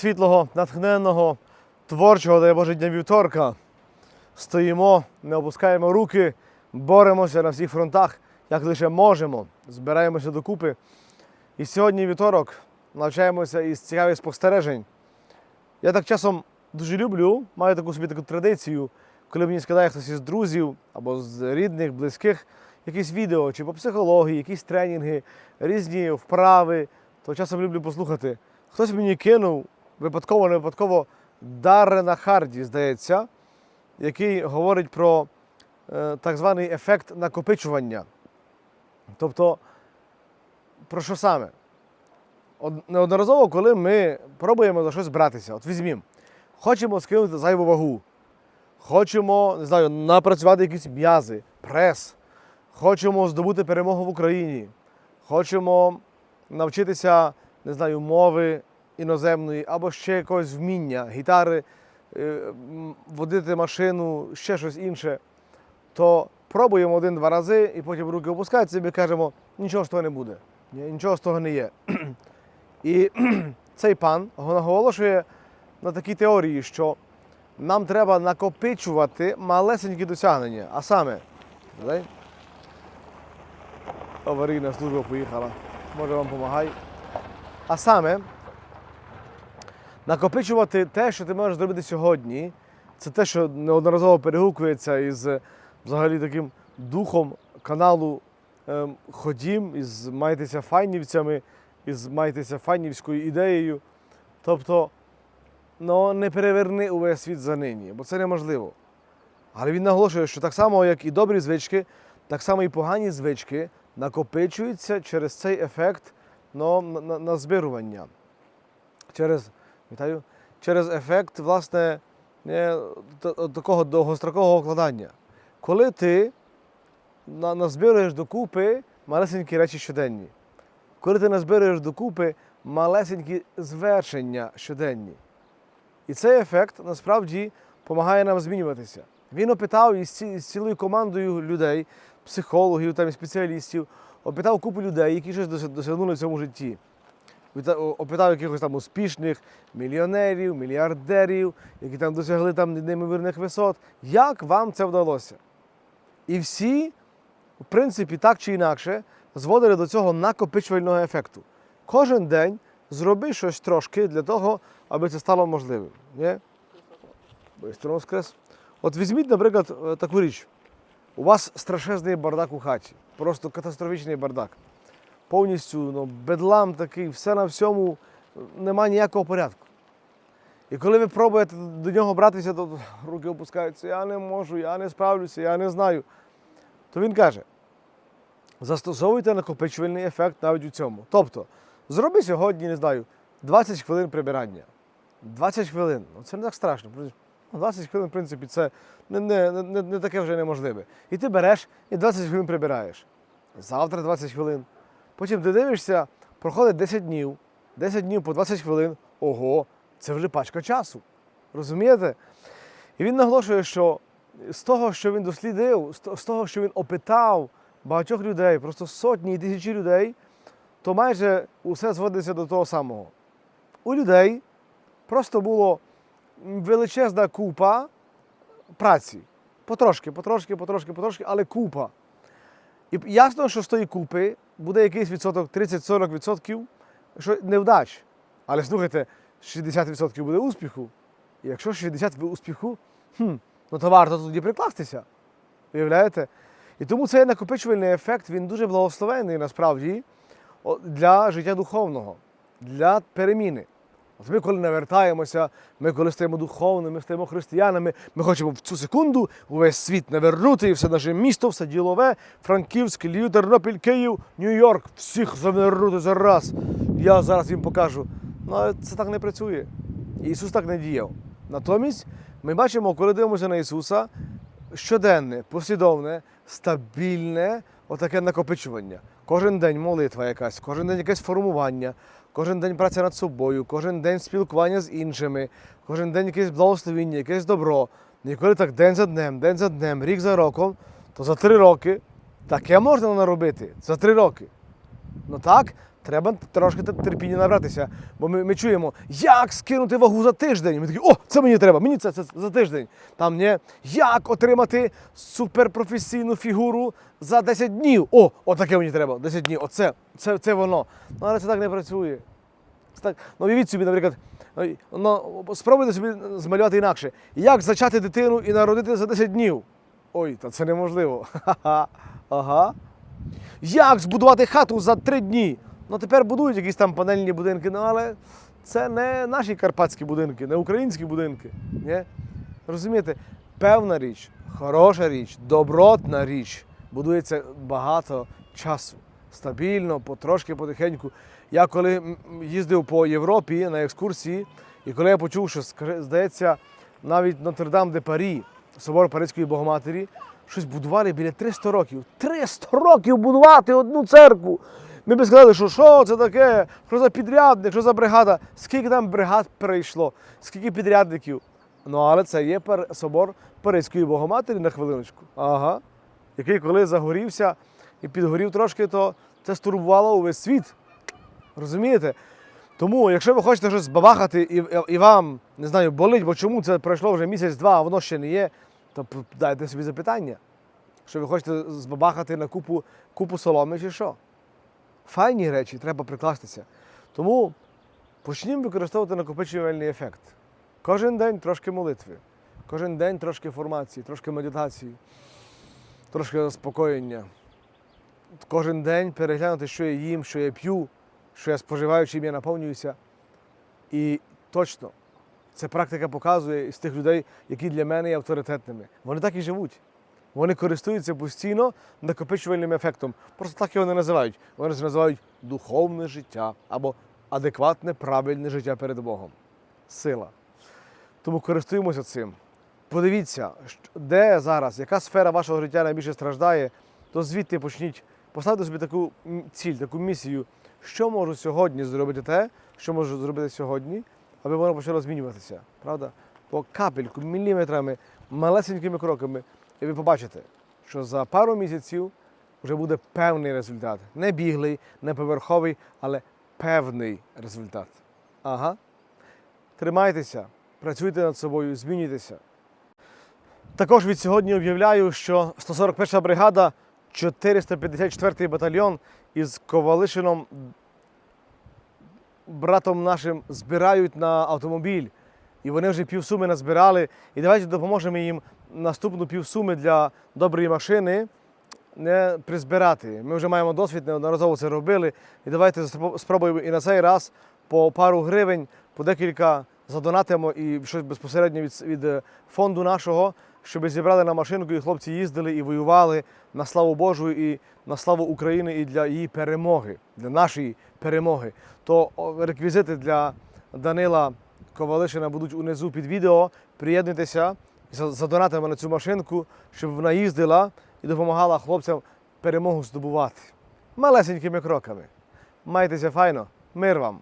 світлого, натхненного, творчого, дай Боже, дня вівторка. Стоїмо, не опускаємо руки, боремося на всіх фронтах, як лише можемо. Збираємося докупи. І сьогодні вівторок навчаємося із цікавих спостережень. Я так часом дуже люблю, маю таку собі таку традицію, коли мені скидає хтось із друзів або з рідних, близьких, якісь відео чи по психології, якісь тренінги, різні вправи, то часом люблю послухати. Хтось мені кинув випадково, не випадково Даррена Харді, здається, який говорить про е, так званий ефект накопичування. Тобто, про що саме? Од- Неодноразово, коли ми пробуємо за щось братися, от візьмімо, хочемо скинути зайву вагу, хочемо, не знаю, напрацювати якісь м'язи, прес, хочемо здобути перемогу в Україні, хочемо навчитися, не знаю, мови іноземної або ще якогось вміння, гітари, е, водити машину, ще щось інше, то пробуємо один-два рази і потім руки опускаються і ми кажемо, нічого з того не буде, нічого з того не є. І цей пан наголошує на такій теорії, що нам треба накопичувати малесенькі досягнення. А саме, дай, аварійна служба поїхала, може вам допомагай. А саме, накопичувати те, що ти можеш зробити сьогодні, це те, що неодноразово перегукується із е, взагалі таким духом каналу ем, Ходім, із майтеся файнівцями, із майтеся файнівською ідеєю. Тобто, ну, не переверни увесь світ за нині, бо це неможливо. Але він наголошує, що так само, як і добрі звички, так само і погані звички накопичуються через цей ефект ну, на, на, назбирування. Через, вітаю, через ефект, власне, такого довгострокового вкладання. Коли ти на- назбируєш докупи малесенькі речі щоденні, коли ти назбируєш докупи малесенькі звершення щоденні. І цей ефект насправді допомагає нам змінюватися. Він опитав із, цілою командою людей, психологів там, спеціалістів, опитав купу людей, які щось досягнули в цьому житті. Опитав якихось там успішних мільйонерів, мільярдерів, які там досягли там неймовірних висот. Як вам це вдалося? І всі, в принципі, так чи інакше, зводили до цього накопичувального ефекту. Кожен день зроби щось трошки для того, аби це стало можливим. Ні? Бистро воскрес. От візьміть, наприклад, е, таку річ. У вас страшезний бардак у хаті, просто катастрофічний бардак. Повністю ну, бедлам такий, все на всьому, нема ніякого порядку. І коли ви пробуєте до нього братися, то руки опускаються, я не можу, я не справлюся, я не знаю. То він каже: застосовуйте накопичувальний ефект навіть у цьому. Тобто, зроби сьогодні, не знаю, 20 хвилин прибирання. 20 хвилин. Ну, це не так страшно. Ну, 20 хвилин, в принципі, це не, не, не, не таке вже неможливе. І ти береш і 20 хвилин прибираєш. Завтра 20 хвилин. Потім ти дивишся, проходить 10 днів, 10 днів по 20 хвилин. Ого, це вже пачка часу. Розумієте? І він наголошує, що з того, що він дослідив, з того, що він опитав багатьох людей, просто сотні і тисячі людей, то майже усе зводиться до того самого. У людей просто було величезна купа праці. Потрошки, потрошки, потрошки, потрошки, але купа. І ясно, що з тої купи буде якийсь відсоток 30-40 відсотків, що невдач. Але слухайте, 60% буде успіху. І якщо 60% успіху, хм, ну то варто тоді прикластися. Уявляєте? І тому цей накопичувальний ефект він дуже благословенний насправді для життя духовного, для переміни. От ми, коли навертаємося, ми коли стаємо духовними, стаємо християнами, ми хочемо в цю секунду увесь світ навернути, і все наше місто, все ділове, Франківськ, Львів, Тернопіль, Київ, Нью-Йорк, всіх завернути зараз. Я зараз їм покажу. Ну, але це так не працює. Ісус так не діяв. Натомість ми бачимо, коли дивимося на Ісуса, щоденне, послідовне, стабільне отаке накопичування. Кожен день молитва якась, кожен день якесь формування, кожен день праця над собою, кожен день спілкування з іншими, кожен день якесь благословіння, якесь добро. І коли так день за днем, день за днем, рік за роком, то за три роки таке можна наробити. За три роки. Ну так, Треба трошки терпіння набратися. Бо ми, ми чуємо, як скинути вагу за тиждень. Ми такі, о, це мені треба, мені це, це за тиждень. Там не як отримати суперпрофесійну фігуру за 10 днів. О, отаке мені треба. 10 днів. Оце, це, це воно. Ну, але це так не працює. Це так. Ну, уявіть собі, наприклад, ну, спробуйте собі змалювати інакше. Як зачати дитину і народити за 10 днів? Ой, та це неможливо. Ага. Як збудувати хату за три дні? Ну тепер будують якісь там панельні будинки, ну але це не наші карпатські будинки, не українські будинки. Ні? Розумієте, певна річ, хороша річ, добротна річ будується багато часу. Стабільно, потрошки, потихеньку. Я коли їздив по Європі на екскурсії, і коли я почув, що здається, навіть Нотр-Дам де Парі, собор Паризької Богоматері, щось будували біля 300 років. 300 років будувати одну церкву. Ми б сказали, що що це таке, що за підрядник, що за бригада, скільки там бригад перейшло, скільки підрядників. Ну, але це є собор Паризької Богоматері на хвилиночку. Ага. Який коли загорівся і підгорів трошки, то це стурбувало увесь світ. Розумієте? Тому, якщо ви хочете щось збабахати і, і вам, не знаю, болить, бо чому це пройшло вже місяць-два, а воно ще не є, то дайте собі запитання. Що ви хочете збабахати на купу, купу соломи чи що? Файні речі, треба прикластися. Тому почнімо використовувати накопичувальний ефект. Кожен день трошки молитви, кожен день трошки формації, трошки медитації, трошки заспокоєння. Кожен день переглянути, що я їм, що я п'ю, що я споживаю, чим я наповнююся. І точно ця практика показує із тих людей, які для мене є авторитетними. Вони так і живуть. Вони користуються постійно накопичувальним ефектом. Просто так його не називають. Вони це називають духовне життя або адекватне, правильне життя перед Богом. Сила. Тому користуємося цим. Подивіться, де зараз, яка сфера вашого життя найбільше страждає, то звідти почніть поставте собі таку ціль, таку місію, що можу сьогодні зробити те, що можу зробити сьогодні, аби воно почало змінюватися. Правда? По капельку, міліметрами, малесенькими кроками. І ви побачите, що за пару місяців вже буде певний результат. Не біглий, не поверховий, але певний результат. Ага. Тримайтеся, працюйте над собою, змінюйтеся. Також від сьогодні об'являю, що 141 бригада, 454 батальйон із Ковалишином, братом нашим, збирають на автомобіль. І вони вже півсуми назбирали. І давайте допоможемо їм наступну півсуми для доброї машини не призбирати. Ми вже маємо досвід, неодноразово це робили. І давайте спробуємо і на цей раз по пару гривень, по декілька задонатимо і щось безпосередньо від, від е, фонду нашого, щоб зібрали на машинку, і хлопці їздили і воювали на славу Божу і на славу України і для її перемоги, для нашої перемоги. То реквізити для Данила Ковалишина будуть унизу під відео. Приєднуйтеся і за- задонатимо на цю машинку, щоб вона їздила і допомагала хлопцям перемогу здобувати. Малесенькими кроками. Майтеся файно, мир вам!